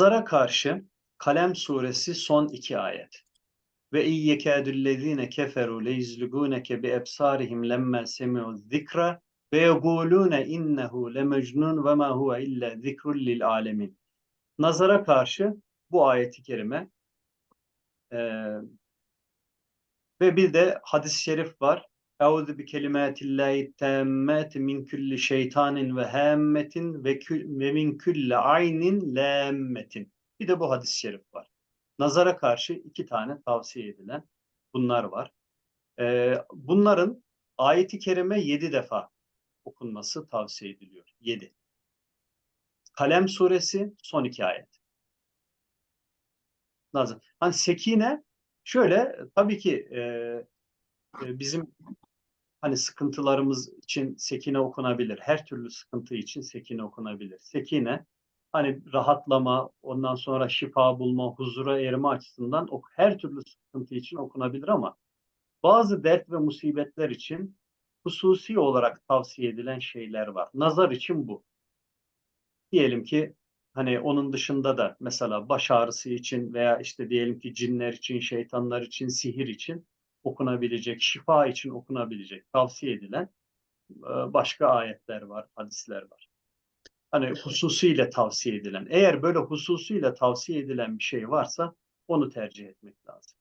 Nazara karşı Kalem suresi son iki ayet. Ve iyyekâdüllezîne keferû leyizligûneke bi ebsârihim lemme semi'u zikra ve yegûlûne innehu lemecnun ve ma huve illa zikrun lil alemin. Nazara karşı bu ayeti kerime eee, ve bir de hadis-i şerif var. Euzu bi kelimatillahi tammati min kulli şeytanin ve hammetin ve, ve min kulli aynin lammetin. Bir de bu hadis-i şerif var. Nazara karşı iki tane tavsiye edilen bunlar var. Ee, bunların ayeti kerime yedi defa okunması tavsiye ediliyor. Yedi. Kalem suresi son iki ayet. Nazar. Hani sekine şöyle tabii ki e, e, bizim hani sıkıntılarımız için sekine okunabilir. Her türlü sıkıntı için sekine okunabilir. Sekine hani rahatlama, ondan sonra şifa bulma, huzura erme açısından ok her türlü sıkıntı için okunabilir ama bazı dert ve musibetler için hususi olarak tavsiye edilen şeyler var. Nazar için bu. Diyelim ki hani onun dışında da mesela baş ağrısı için veya işte diyelim ki cinler için, şeytanlar için, sihir için okunabilecek, şifa için okunabilecek, tavsiye edilen e, başka ayetler var, hadisler var. Hani hususiyle tavsiye edilen. Eğer böyle hususiyle tavsiye edilen bir şey varsa onu tercih etmek lazım.